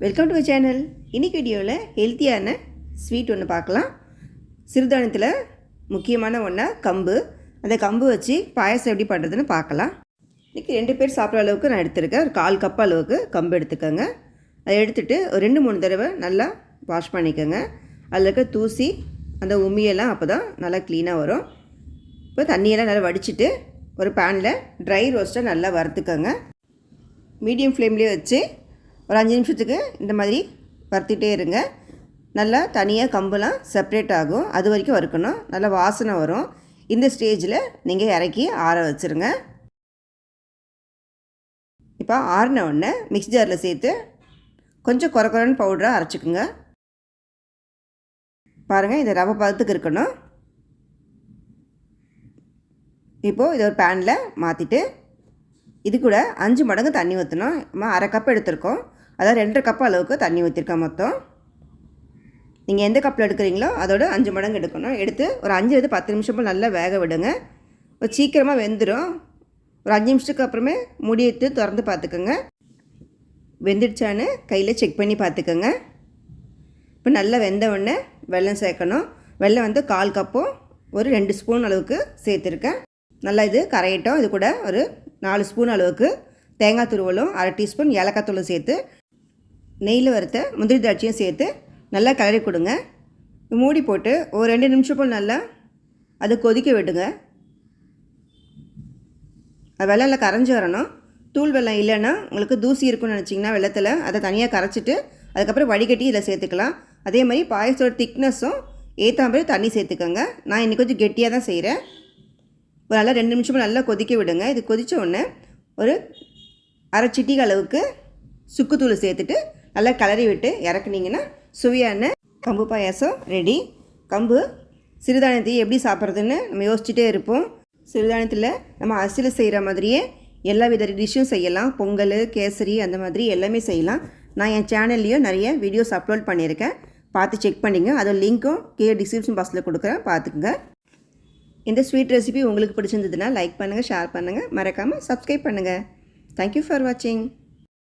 Welcome to channel இன்றைக்கி வீடியோவில் ஹெல்த்தியான ஸ்வீட் ஒன்று பார்க்கலாம். சிறுதானியத்தில் முக்கியமான ஒன்றா கம்பு. அந்த கம்பு வச்சு பாயாசம் எப்படி பண்ணுறதுன்னு பார்க்கலாம். இன்றைக்கி ரெண்டு பேர் சாப்பிட்ற அளவுக்கு நான் எடுத்திருக்கேன். ஒரு கால் கப் அளவுக்கு கம்பு எடுத்துக்கோங்க. அதை எடுத்துகிட்டு ஒரு ரெண்டு மூணு தடவை நல்லா வாஷ் பண்ணிக்கோங்க. அதில் இருக்க தூசி அந்த உமியெல்லாம் அப்போ தான் நல்லா க்ளீனாக வரும். இப்போ தண்ணியெல்லாம் நல்லா வடிச்சிட்டு ஒரு பேனில் ட்ரை ரோஸ்ட்டை நல்லா வறுத்துக்கோங்க. மீடியம் ஃப்ளேம்லேயே வச்சு ஒரு அஞ்சு நிமிஷத்துக்கு இந்த மாதிரி வறுத்துட்டே இருங்க. நல்லா தனியாக கம்புலாம் செப்ரேட் ஆகும். அது வரைக்கும் வறுக்கணும். நல்லா வாசனை வரும். இந்த ஸ்டேஜில் நீங்கள் இறக்கி ஆற வச்சுருங்க. இப்போ ஆறின உடனே மிக்ஸ் ஜாரில் சேர்த்து கொஞ்சம் குறை குறைன்னு பவுடராக அரைச்சிக்குங்க. பாருங்கள் இந்த ரவை பதத்துக்கு இருக்கணும். இப்போது இதை ஒரு பேனில் மாற்றிட்டு இது கூட அஞ்சு மடங்கு தண்ணி ஊற்றணும் நம்ம அரை கப் எடுத்திருக்கோம். அதாவது ரெண்டரை கப் அளவுக்கு தண்ணி ஊற்றிருக்கேன் மொத்தம். நீங்கள் எந்த கப்பில் எடுக்கிறீங்களோ அதோட அஞ்சு மடங்கு எடுக்கணும். எடுத்து ஒரு அஞ்சுலேருந்து பத்து நிமிஷம் போல் நல்லா வேக விடுங்க. ஒரு சீக்கிரமாக வெந்துடும் ஒரு அஞ்சு நிமிஷத்துக்கு அப்புறமே முடியெடுத்து திறந்து பார்த்துக்கோங்க. வெந்துடுச்சான்னு கையில் செக் பண்ணி பார்த்துக்கோங்க. இப்போ நல்லா வெந்த உடனே வெள்ளம் சேர்க்கணும். வெள்ளம் வந்து கால் கப்பும் ஒரு ரெண்டு ஸ்பூன் அளவுக்கு சேர்த்துருக்கேன். நல்லா இது கரையட்டும். இது கூட ஒரு நாலு ஸ்பூன் அளவுக்கு தேங்காய் துருவலும் அரை டீஸ்பூன் ஏலக்காய் தூளும் சேர்த்து நெய்யில் வறுத்த முந்திரி திராட்சையும் சேர்த்து நல்லா கிளறி கொடுங்க. மூடி போட்டு ஒரு ரெண்டு நிமிஷம் போல் நல்லா அது கொதிக்க விடுங்க. அது வெள்ளம் கரைஞ்சி வரணும். தூள் வெள்ளம் இல்லைன்னா உங்களுக்கு தூசி இருக்குன்னு நினச்சிங்கன்னா வெள்ளத்தில் அதை தனியாக கரைச்சிட்டு அதுக்கப்புறம் வடிகட்டி இதில் சேர்த்துக்கலாம். அதே மாதிரி பாயசத்தோட திக்னஸும் ஏற்ற மாதிரி தண்ணி சேர்த்துக்கோங்க. நான் இன்னைக்கு கொஞ்சம் கெட்டியாக தான் செய்கிறேன் ஒரு நல்லா ரெண்டு நிமிஷமும் நல்லா கொதிக்க விடுங்க. இது கொதித்த உடனே ஒரு அரை சிட்டிக அளவுக்கு சுக்குத்தூள் சேர்த்துட்டு நல்லா கிளறி விட்டு இறக்குனீங்கன்னா சுவையான கம்பு பாயாசம் ரெடி கம்பு சிறுதானியத்தை எப்படி சாப்பிட்றதுன்னு நம்ம யோசிச்சுட்டே இருப்போம். சிறுதானியத்தில் நம்ம அரிசியில் செய்கிற மாதிரியே எல்லா வித டிஷ்ஷும் செய்யலாம். பொங்கல் கேசரி அந்த மாதிரி எல்லாமே செய்யலாம். நான் என் சேனல்லையும் நிறைய வீடியோஸ் அப்லோட் பண்ணியிருக்கேன். பார்த்து செக் பண்ணிங்க. அதோட லிங்க்கும் கீழே டிஸ்கிரிப்ஷன் பாக்ஸில் கொடுக்குறேன். பார்த்துக்குங்க. இந்த ஸ்வீட் ரெசிபி உங்களுக்கு பிடிச்சிருந்ததுன்னா லைக் பண்ணுங்கள் ஷேர் பண்ணுங்கள் மறக்காமல் சப்ஸ்கிரைப் பண்ணுங்கள் தேங்க்யூ ஃபார் வாட்சிங்